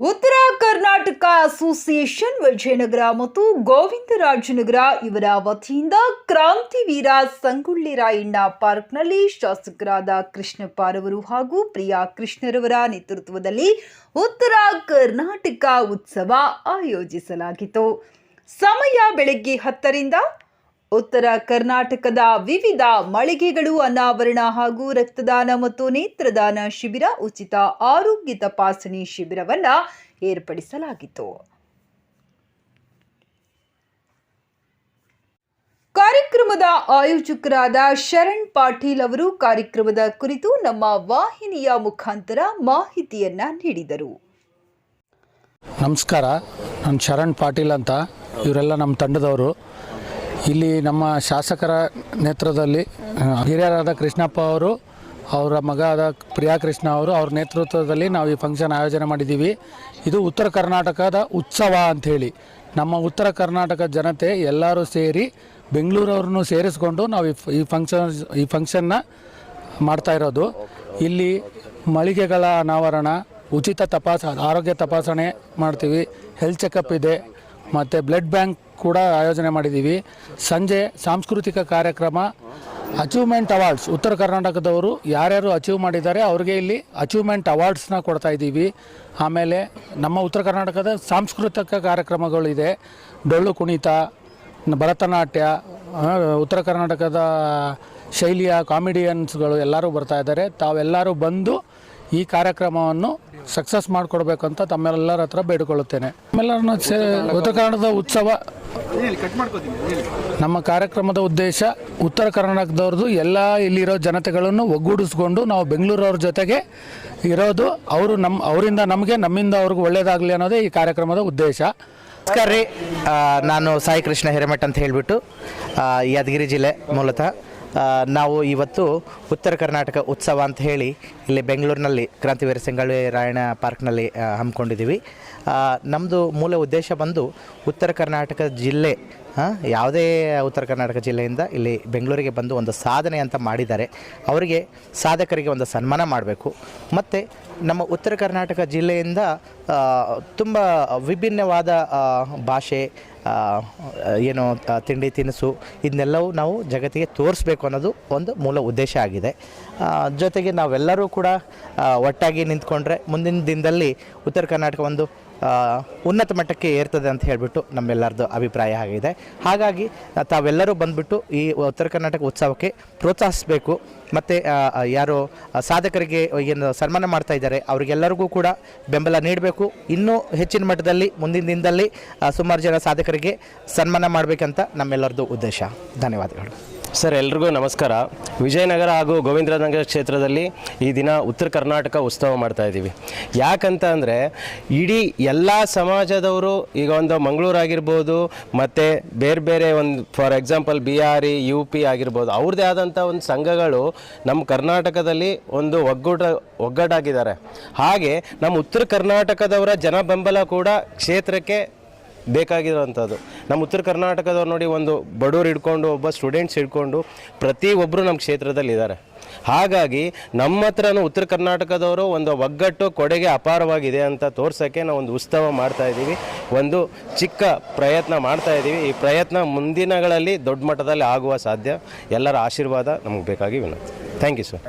ಉತ್ತರ ಕರ್ನಾಟಕ ಅಸೋಸಿಯೇಷನ್, ವಿಜಯನಗರ ಮತ್ತು ಗೋವಿಂದರಾಜನಗರ ಇವರ ವತಿಯಿಂದ ಕ್ರಾಂತಿವೀರ ಸಂಗೊಳ್ಳಿ ರಾಯಣ್ಣ ಪಾರ್ಕ್ನಲ್ಲಿ ಶಾಸಕರಾದ ಕೃಷ್ಣಪ್ಪರವರು ಹಾಗೂ ಪ್ರಿಯಾ ಕೃಷ್ಣರವರ ನೇತೃತ್ವದಲ್ಲಿ ಉತ್ತರ ಕರ್ನಾಟಕ ಉತ್ಸವ ಆಯೋಜಿಸಲಾಗಿತ್ತು. ಸಮಯ ಬೆಳಗ್ಗೆ ಹತ್ತರಿಂದ ಉತ್ತರ ಕರ್ನಾಟಕದ ವಿವಿಧ ಮಳಿಗೆಗಳು ಅನಾವರಣ ಹಾಗೂ ರಕ್ತದಾನ ಮತ್ತು ನೇತ್ರದಾನ ಶಿಬಿರ, ಉಚಿತ ಆರೋಗ್ಯ ತಪಾಸಣೆ ಶಿಬಿರವನ್ನ ಏರ್ಪಡಿಸಲಾಗಿತ್ತು. ಕಾರ್ಯಕ್ರಮದ ಆಯೋಜಕರಾದ ಶರಣ್ ಪಾಟೀಲ್ ಅವರು ಕಾರ್ಯಕ್ರಮದ ಕುರಿತು ನಮ್ಮ ವಾಹಿನಿಯ ಮುಖಾಂತರ ಮಾಹಿತಿಯನ್ನ ನೀಡಿದರು. ನಮಸ್ಕಾರ, ನಾನು ಶರಣ್ ಪಾಟೀಲ್ ಅಂತ. ಇವರೆಲ್ಲ ನಮ್ಮ ತಂಡದವರು. ಇಲ್ಲಿ ನಮ್ಮ ಶಾಸಕರ ನೇತೃತ್ವದಲ್ಲಿ ಹಿರಿಯರಾದ ಕೃಷ್ಣಪ್ಪ ಅವರು, ಅವರ ಮಗ ಆದ ಪ್ರಿಯಾ ಕೃಷ್ಣ ಅವರು, ಅವ್ರ ನೇತೃತ್ವದಲ್ಲಿ ನಾವು ಈ ಫಂಕ್ಷನ್ ಆಯೋಜನೆ ಮಾಡಿದ್ದೀವಿ. ಇದು ಉತ್ತರ ಕರ್ನಾಟಕದ ಉತ್ಸವ ಅಂಥೇಳಿ. ನಮ್ಮ ಉತ್ತರ ಕರ್ನಾಟಕ ಜನತೆ ಎಲ್ಲರೂ ಸೇರಿ ಬೆಂಗಳೂರವ್ರನ್ನೂ ಸೇರಿಸ್ಕೊಂಡು ನಾವು ಈ ಫಂಕ್ಷನ್ ಈ ಫಂಕ್ಷನ್ನ ಮಾಡ್ತಾ ಇರೋದು. ಇಲ್ಲಿ ಮಳಿಗೆಗಳ ಅನಾವರಣ, ಉಚಿತ ತಪಾಸ, ಆರೋಗ್ಯ ತಪಾಸಣೆ ಮಾಡ್ತೀವಿ. ಹೆಲ್ತ್ ಚೆಕಪ್ ಇದೆ. ಮತ್ತು ಬ್ಲಡ್ ಬ್ಯಾಂಕ್ ಕೂಡ ಆಯೋಜನೆ ಮಾಡಿದ್ದೀವಿ. ಸಂಜೆ ಸಾಂಸ್ಕೃತಿಕ ಕಾರ್ಯಕ್ರಮ ಅಚೀವ್ಮೆಂಟ್ ಅವಾರ್ಡ್ಸ್ ಉತ್ತರ ಕರ್ನಾಟಕದವರು ಯಾರ್ಯಾರು ಅಚೀವ್ ಮಾಡಿದ್ದಾರೆ ಅವ್ರಿಗೆ ಇಲ್ಲಿ ಅಚೀವ್ಮೆಂಟ್ ಅವಾರ್ಡ್ಸ್ನ ಕೊಡ್ತಾ ಇದ್ದೀವಿ. ಆಮೇಲೆ ನಮ್ಮ ಉತ್ತರ ಕರ್ನಾಟಕದ ಸಾಂಸ್ಕೃತಿಕ ಕಾರ್ಯಕ್ರಮಗಳಿದೆ. ಡೊಳ್ಳು ಕುಣಿತ ಭರತನಾಟ್ಯ ಉತ್ತರ ಕರ್ನಾಟಕದ ಶೈಲಿಯ ಕಾಮಿಡಿಯನ್ಸ್ಗಳು ಎಲ್ಲರೂ ಬರ್ತಾ ಇದ್ದಾರೆ. ತಾವೆಲ್ಲರೂ ಬಂದು ಈ ಕಾರ್ಯಕ್ರಮವನ್ನು ಸಕ್ಸಸ್ ಮಾಡಿಕೊಡ್ಬೇಕಂತ ತಮ್ಮೆಲ್ಲರ ಹತ್ರ ಬೇಡಿಕೊಳ್ಳುತ್ತೇನೆ. ಉತ್ತರ ಕನ್ನಡದ ಉತ್ಸವ ನಮ್ಮ ಕಾರ್ಯಕ್ರಮದ ಉದ್ದೇಶ ಉತ್ತರ ಕರ್ನಾಟಕದವ್ರದ್ದು ಎಲ್ಲ ಇಲ್ಲಿರೋ ಜನತೆಗಳನ್ನು ಒಗ್ಗೂಡಿಸ್ಕೊಂಡು ನಾವು ಬೆಂಗಳೂರವ್ರ ಜೊತೆಗೆ ಇರೋದು ಅವರು ನಮ್ಮ ಅವರಿಂದ ನಮಗೆ ನಮ್ಮಿಂದ ಅವ್ರಿಗೆ ಒಳ್ಳೇದಾಗಲಿ ಅನ್ನೋದೇ ಈ ಕಾರ್ಯಕ್ರಮದ ಉದ್ದೇಶ. ನಮಸ್ಕಾರ ರೀ. ನಾನು ಸಾಯಿ ಕೃಷ್ಣ ಹಿರೇಮಠ್ ಅಂತ ಹೇಳಿಬಿಟ್ಟು ಯಾದಗಿರಿ ಜಿಲ್ಲೆ ಮೂಲತಃ. ನಾವು ಇವತ್ತು ಉತ್ತರ ಕರ್ನಾಟಕ ಉತ್ಸವ ಅಂತ ಹೇಳಿ ಇಲ್ಲಿ ಬೆಂಗಳೂರಿನಲ್ಲಿ ಕ್ರಾಂತಿವೀರ ಸಂಗೊಳ್ಳಿ ರಾಯಣ್ಣ ಪಾರ್ಕ್ನಲ್ಲಿ ಹಮ್ಮಿಕೊಂಡಿದ್ದೀವಿ. ನಮ್ಮದು ಮೂಲ ಉದ್ದೇಶ ಬಂದು ಉತ್ತರ ಕರ್ನಾಟಕ ಜಿಲ್ಲೆ ಯಾವುದೇ ಉತ್ತರ ಕರ್ನಾಟಕ ಜಿಲ್ಲೆಯಿಂದ ಇಲ್ಲಿ ಬೆಂಗಳೂರಿಗೆ ಬಂದು ಒಂದು ಸಾಧನೆ ಅಂತ ಮಾಡಿದ್ದಾರೆ. ಅವರಿಗೆ ಸಾಧಕರಿಗೆ ಒಂದು ಸನ್ಮಾನ ಮಾಡಬೇಕು. ಮತ್ತು ನಮ್ಮ ಉತ್ತರ ಕರ್ನಾಟಕ ಜಿಲ್ಲೆಯಿಂದ ತುಂಬ ವಿಭಿನ್ನವಾದ ಭಾಷೆ ಏನು ತಿಂಡಿ ತಿನಿಸು ಇದನ್ನೆಲ್ಲವೂ ನಾವು ಜಗತ್ತಿಗೆ ತೋರಿಸ್ಬೇಕು ಅನ್ನೋದು ಒಂದು ಮೂಲ ಉದ್ದೇಶ ಆಗಿದೆ. ಜೊತೆಗೆ ನಾವೆಲ್ಲರೂ ಕೂಡ ಒಟ್ಟಾಗಿ ನಿಂತ್ಕೊಂಡ್ರೆ ಮುಂದಿನ ದಿನದಲ್ಲಿ ಉತ್ತರ ಕರ್ನಾಟಕ ಒಂದು ಉನ್ನತ ಮಟ್ಟಕ್ಕೆ ಏರ್ತದೆ ಅಂತ ಹೇಳಿಬಿಟ್ಟು ನಮ್ಮೆಲ್ಲರದ್ದು ಅಭಿಪ್ರಾಯ ಆಗಿದೆ ಹಾಗಾಗಿ, ತಾವೆಲ್ಲರೂ ಬಂದುಬಿಟ್ಟು ಈ ಉತ್ತರ ಕರ್ನಾಟಕ ಉತ್ಸವಕ್ಕೆ ಪ್ರೋತ್ಸಾಹಿಸಬೇಕು. ಮತ್ತು ಯಾರು ಸಾಧಕರಿಗೆ ಏನು ಸನ್ಮಾನ ಮಾಡ್ತಾ ಇದ್ದಾರೆ, ಅವರಿಗೆಲ್ಲರಿಗೂ ಕೂಡ ಬೆಂಬಲ ನೀಡಬೇಕು. ಇನ್ನೂ ಹೆಚ್ಚಿನ ಮಟ್ಟದಲ್ಲಿ, ಮುಂದಿನ ದಿನದಲ್ಲಿ ಸುಮಾರು ಜನ ಸಾಧಕರಿಗೆ ಸನ್ಮಾನ ಮಾಡಬೇಕಂತ ನಮ್ಮೆಲ್ಲರದ್ದು ಉದ್ದೇಶ. ಧನ್ಯವಾದಗಳು. ಸರ್, ಎಲ್ರಿಗೂ ನಮಸ್ಕಾರ. ವಿಜಯನಗರ ಹಾಗೂ ಗೋವಿಂದರಾಜನಗರ ಕ್ಷೇತ್ರದಲ್ಲಿ ಈ ದಿನ ಉತ್ತರ ಕರ್ನಾಟಕ ಉತ್ಸವ ಮಾಡ್ತಾ ಇದ್ದೀವಿ. ಯಾಕಂತ ಅಂದರೆ, ಇಡೀ ಎಲ್ಲ ಸಮಾಜದವರು ಈಗ ಒಂದು ಮಂಗಳೂರು ಆಗಿರ್ಬೋದು, ಮತ್ತು ಬೇರೆ ಬೇರೆ ಒಂದು for example Bihari U P ಆಗಿರ್ಬೋದು ಅವ್ರದ್ದೇ ಆದಂಥ ಒಂದು ಸಂಘಗಳು ನಮ್ಮ ಕರ್ನಾಟಕದಲ್ಲಿ ಒಂದು ಒಗ್ಗೂಟ, ಒಗ್ಗಟ್ಟಾಗಿದ್ದಾರೆ. ಹಾಗೆ ನಮ್ಮ ಉತ್ತರ ಕರ್ನಾಟಕದವರ ಜನ ಬೆಂಬಲ ಕೂಡ ಕ್ಷೇತ್ರಕ್ಕೆ ಬೇಕಾಗಿರೋವಂಥದ್ದು. ನಮ್ಮ ಉತ್ತರ ಕರ್ನಾಟಕದವ್ರು ನೋಡಿ ಒಂದು ಬಡವರು ಹಿಡ್ಕೊಂಡು, ಒಬ್ಬ ಸ್ಟೂಡೆಂಟ್ಸ್ ಹಿಡ್ಕೊಂಡು ಪ್ರತಿಯೊಬ್ಬರು ನಮ್ಮ ಕ್ಷೇತ್ರದಲ್ಲಿ ಇದ್ದಾರೆ ಹಾಗಾಗಿ ನಮ್ಮ ಹತ್ರನೂ ಉತ್ತರ ಕರ್ನಾಟಕದವರು ಒಂದು ಒಗ್ಗಟ್ಟು ಕೊಡುಗೆ ಅಪಾರವಾಗಿದೆ ಅಂತ ತೋರ್ಸೋಕ್ಕೆ ನಾವು ಒಂದು ಉತ್ಸವ ಮಾಡ್ತಾ ಇದ್ದೀವಿ. ಒಂದು ಚಿಕ್ಕ ಪ್ರಯತ್ನ ಮಾಡ್ತಾ ಇದ್ದೀವಿ. ಈ ಪ್ರಯತ್ನ ಮುಂದಿನಗಳಲ್ಲಿ ದೊಡ್ಡ ಮಟ್ಟದಲ್ಲಿ ಆಗುವ ಸಾಧ್ಯ. ಎಲ್ಲರ ಆಶೀರ್ವಾದ ನಮಗೆ ಬೇಕಾಗಿ ವಿನಂತಿ. Thank you sir